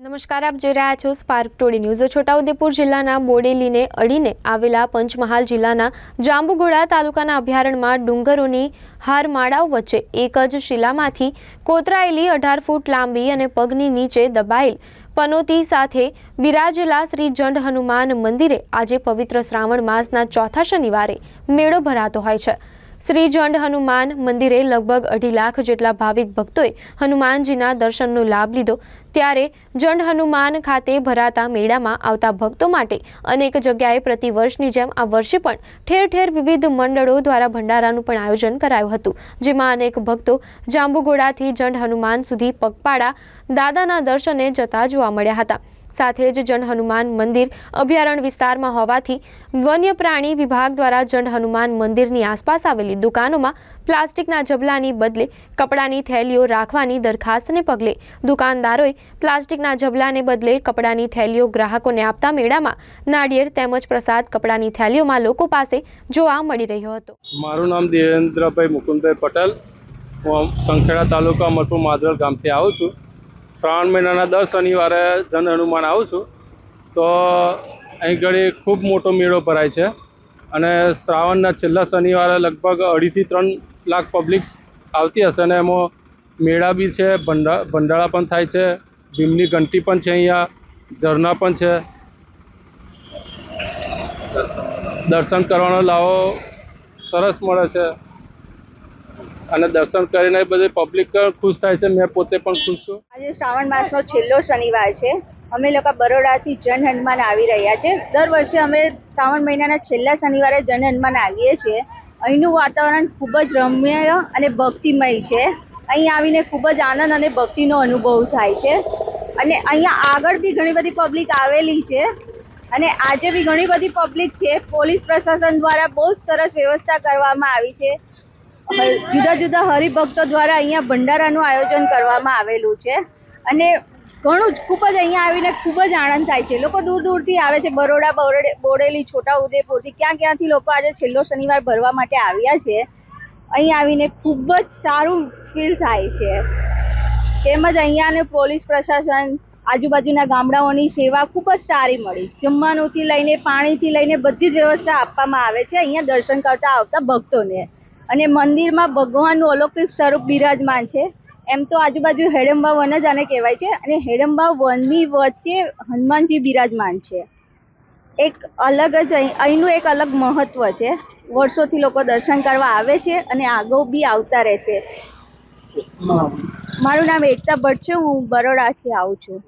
નમસ્કાર, આપ જોઈ રહ્યા છો સ્પાર્ક ટોડી ન્યૂઝ છોટાઉદેપુર જિલ્લાના બોડેલીને અડીને આવેલા પંચમહાલ જિલ્લાના જાંબુઘોડા તાલુકાના અભયારણ્યમાં ડુંગરોની હારમાળાઓ વચ્ચે એક જ શિલામાંથી કોતરાયેલી અઢાર ફૂટ લાંબી અને પગની નીચે દબાયેલ પનોતી સાથે બિરાજેલા શ્રી જંડ હનુમાન મંદિરે આજે પવિત્ર શ્રાવણ માસના ચોથા શનિવારે મેળો ભરાતો હોય છે. શ્રી જંડ હનુમાન મંદિરે લગભગ અઢી લાખ જેટલા ભાવિક ભક્તોએ હનુમાનજીના દર્શનનો લાભ લીધો. ત્યારે જંડ હનુમાન ખાતે ભરાતા મેળામાં આવતા ભક્તો માટે અનેક જગ્યાએ પ્રતિ વર્ષની જેમ આ વર્ષે પણ ઠેર ઠેર વિવિધ મંડળો દ્વારા ભંડારાનું પણ આયોજન કરાયું હતું, જેમાં અનેક ભક્તો જાંબુઘોડાથી જંડ હનુમાન સુધી પગપાળા દાદાના દર્શને જતા જોવા મળ્યા હતા. સાથે જ જંડ હનુમાન મંદિર અભયારણ્ય વિસ્તારમાં હોવાથી વન્ય પ્રાણી વિભાગ દ્વારા જંડ હનુમાન મંદિરની આસપાસ આવેલી દુકાનોમાં પ્લાસ્ટિકના જબલાની બદલે કપડાની થેલીઓ રાખવાની દરખાસ્તને પગલે દુકાનદારોએ પ્લાસ્ટિકના જબલાને બદલે કપડાની થેલીઓ ગ્રાહકોને આપતા મેળામાં નાળિયેર તેમજ પ્રસાદ કપડાની થેલીઓમાં લોકો પાસે જોવા મળી રહ્યો હતો. મારું નામ દેવેન્દ્રભાઈ મુકુંદભાઈ પટેલ. હું સંખેડા તાલુકા મરપુર માધવલ ગામથી આવું છું. શ્રાવણ મહિનાના દર શનિવારે જન હનુમાન આવું છું. તો અહીં ઘડી ખૂબ મોટો મેળો ભરાય છે. અને શ્રાવણના છેલ્લા શનિવારે લગભગ અઢીથી ત્રણ લાખ પબ્લિક આવતી હશે અને એમાં મેળા બી છે, ભંડા ભંડારા પણ થાય છે, ભીમની ઘંટી પણ છે અહીંયા, ઝરણા પણ છે. દર્શન કરવાનો લાવો સરસ મળે છે. અને દર્શન કરીને બધી પબ્લિક ખુશ થાય છે. મેં પોતે પણ ખુશ છું. આજે શ્રાવણ માસનો છેલ્લો શનિવાર છે. અમે લોકો બરોડાથી જન હનુમાન આવી રહ્યા છે. દર વર્ષે અમે શ્રાવણ મહિનાના છેલ્લા શનિવારે જન હનુમાન આવીએ છીએ. અહીંનું વાતાવરણ ખૂબ જ રમ્ય અને ભક્તિમય છે. અહીં આવીને ખૂબ જ આનંદ અને ભક્તિનો અનુભવ થાય છે. અને અહીંયા આગળ બી ઘણી બધી પબ્લિક આવેલી છે. અને આજે બી ઘણી બધી પબ્લિક છે. પોલીસ પ્રશાસન દ્વારા બહુ સરસ વ્યવસ્થા કરવામાં આવી છે. જુદા જુદા હરિભક્તો દ્વારા અહીંયા ભંડારાનું આયોજન કરવામાં આવેલું છે. અને ઘણું જ, ખૂબ જ અહીંયા આવીને ખૂબ જ આનંદ થાય છે. લોકો દૂર દૂરથી આવે છે, બરોડા બોડેલી છોટા ઉદેપુરથી ક્યાં ક્યાંથી લોકો આજે છેલ્લો શનિવાર ભરવા માટે આવ્યા છે? અહીં આવીને ખૂબ જ સારું ફીલ થાય છે. તેમજ અહીંયાને પોલીસ પ્રશાસન, આજુબાજુના ગામડાઓની સેવા ખૂબ જ સારી મળી. જમવાનુંથી લઈને પાણીથી લઈને બધી જ વ્યવસ્થા આપવામાં આવે છે. અહીંયા દર્શન કરતા આવતા ભક્તોને. અને મંદિરમાં ભગવાનનું અલૌકિક સ્વરૂપ બિરાજમાન છે. એમ તો આજુબાજુ હેડંબા વન જ આને કહેવાય છે. અને હેડંબા વનની વચ્ચે હનુમાનજી બિરાજમાન છે. એક અલગ જ અહીં અહીંનું એક અલગ મહત્વ છે. વર્ષોથી લોકો દર્શન કરવા આવે છે અને આગળ બી આવતા રહે છે. મારું નામ એકતા ભટ્ટ છે. હું બરોડાથી આવું છું.